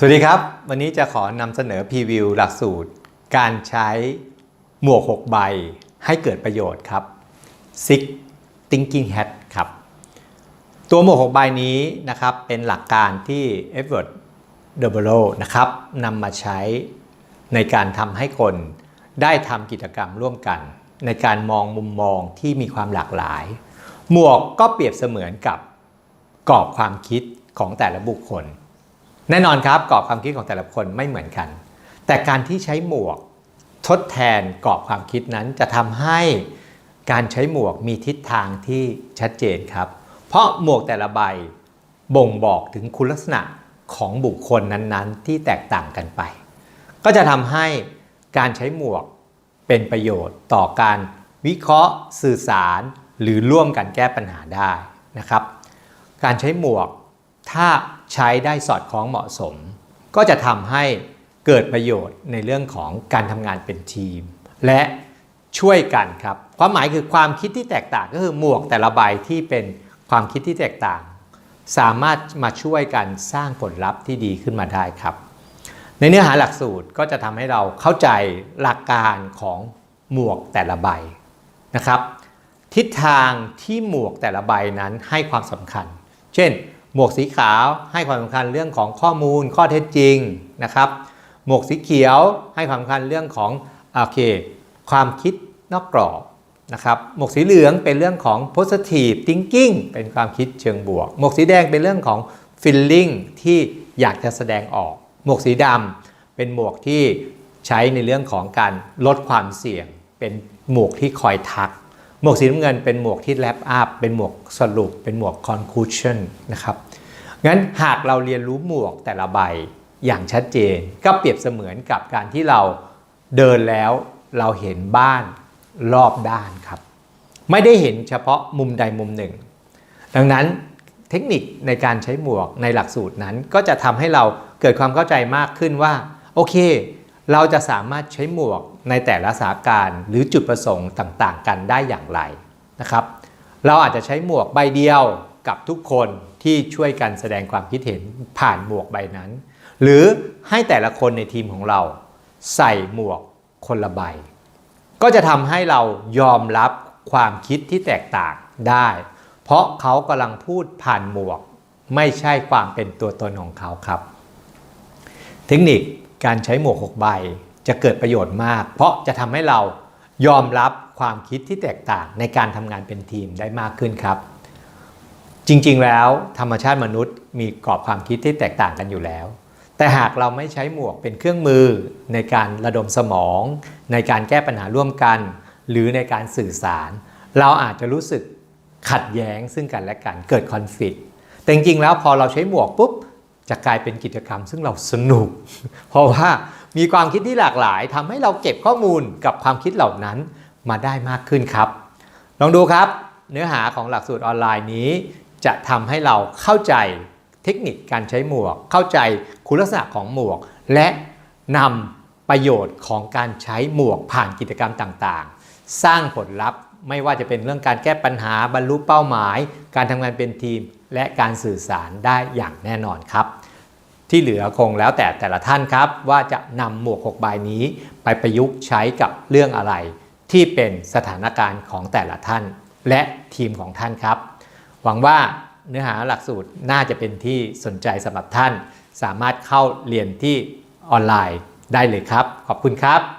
สวัสดีครับ วันนี้จะขอนำเสนอพรีวิวหลักสูตร การใช้หมวก 6 ใบให้เกิดประโยชน์ครับ Six Thinking Hat ครับ ตัวหมวก 6 ใบนี้นะครับเป็นหลักการที่ Edward d e b r o นะครับนำมาใช้ในการทำให้คนได้ทำกิจกรรมร่วมกัน ในการมองมุมมองที่มีความหลากหลาย หมวกก็เปรียบเสมือนกับกรอบความคิดของแต่ละบุคคล แน่นอนครับกรอบความคิดของแต่ละคนไม่เหมือนกัน แต่การที่ใช้หมวกทดแทนกรอบความคิดนั้นจะทำให้การใช้หมวกมีทิศทางที่ชัดเจนครับ เพราะหมวกแต่ละใบบ่งบอกถึงคุณลักษณะของบุคคลนั้นๆ ที่แตกต่างกันไป ก็จะทำให้การใช้หมวกเป็นประโยชน์ต่อการวิเคราะห์ สื่อสาร หรือร่วมกันแก้ปัญหาได้นะครับ การใช้หมวกถ้า ใช้ได้สอดคล้องเหมาะสม ก็จะทำให้เกิดประโยชน์ในเรื่องของการทำงานเป็นทีม และช่วยกันครับ ความหมายคือความคิดที่แตกต่างก็คือหมวกแต่ละใบที่เป็นความคิดที่แตกต่าง สามารถมาช่วยกันสร้างผลลัพธ์ที่ดีขึ้นมาได้ครับ ในเนื้อหาหลักสูตรก็จะทำให้เราเข้าใจหลักการของหมวกแต่ละใบนะครับ ทิศทางที่หมวกแต่ละใบนั้นให้ความสำคัญ เช่น หมวกสีขาวให้ความสำคัญเรื่องของข้อมูลข้อเท็จจริงนะครับ หมวกสีเขียวให้ความสำคัญเรื่องของโอเคความคิดนอกกรอบนะครับหมวกสีเหลืองเป็นเรื่องของ positive thinking เป็นความคิดเชิงบวก หมวกสีแดงเป็นเรื่องของ feeling ที่อยากจะแสดงออก หมวกสีดำเป็นหมวกที่ใช้ในเรื่องของการลดความเสี่ยง เป็นหมวกที่คอยทัก หมวกสีน้ำเงินเป็นหมวกที่แลปอัพเป็นหมวกสรุป เป็นหมวก conclusion นะครับงั้นหากเราเรียนรู้หมวกแต่ละใบอย่างชัดเจน ก็เปรียบเสมือนกับการที่เราเดินแล้วเราเห็นบ้านรอบด้านครับ ไม่ได้เห็นเฉพาะมุมใดมุมหนึ่ง ดังนั้นเทคนิคในการใช้หมวกในหลักสูตรนั้น ก็จะทำให้เราเกิดความเข้าใจมากขึ้นว่า โอเค เราจะสามารถใช้หมวกในแต่ละสถานการหรือจุดประสงค์ต่างๆ กันได้อย่างไรนะครับ เราอาจจะใช้หมวกใบเดียวกับทุกคนที่ช่วยกันแสดงความคิดเห็นผ่านหมวกใบนั้น หรือให้แต่ละคนในทีมของเรา ใส่หมวกคนละใบ ก็จะทำให้เรายอมรับความคิดที่แตกต่างได้ เพราะเขากำลังพูดผ่านหมวก ไม่ใช่ความเป็นตัวตนของเขาครับ เทคนิค การใช้หมวก 6 ใบจะเกิดประโยชน์มาก เพราะจะทำให้เรายอมรับความคิดที่แตกต่างในการทำงานเป็นทีมได้มากขึ้นครับ จริงๆแล้วธรรมชาติมนุษย์มีกรอบความคิดที่แตกต่างกันอยู่แล้ว แต่หากเราไม่ใช้หมวกเป็นเครื่องมือ ในการระดมสมอง ในการแก้ปัญหาร่วมกัน หรือในการสื่อสาร เราอาจจะรู้สึกขัดแย้งซึ่งกันและกันเกิดคอนฟ lict แต่จริงๆแล้วพอเราใช้หมวกปุ๊บ จะกลายเป็นกิจกรรม ซึ่งเราสนุก เพราะว่ามีความคิดที่หลากหลายทำให้เราเก็บข้อมูลกับความคิดเหล่านั้นมาได้มากขึ้นครับ ลองดูครับ เนื้อหาของหลักสูตรออนไลน์นี้ จะทำให้เราเข้าใจเทคนิคการใช้หมวก เข้าใจคุณลักษณะของหมวก และนำประโยชน์ของการใช้หมวกผ่านกิจกรรมต่างๆ สร้างผลลัพธ์ ไม่ว่าจะเป็นเรื่องการแก้ปัญหาบรรลุเป้าหมาย การทำงานเป็นทีม และการสื่อสารได้อย่างแน่นอนครับ ที่เหลือคงแล้วแต่แต่ละท่านครับ ว่าจะนำหมวก 6 ใบนี้ไปประยุกต์ใช้กับเรื่องอะไร ที่เป็นสถานการณ์ของแต่ละท่าน และทีมของท่านครับ หวังว่าเนื้อหาหลักสูตรน่าจะเป็นที่สนใจสำหรับท่าน สามารถเข้าเรียนที่ออนไลน์ได้เลยครับ ขอบคุณครับ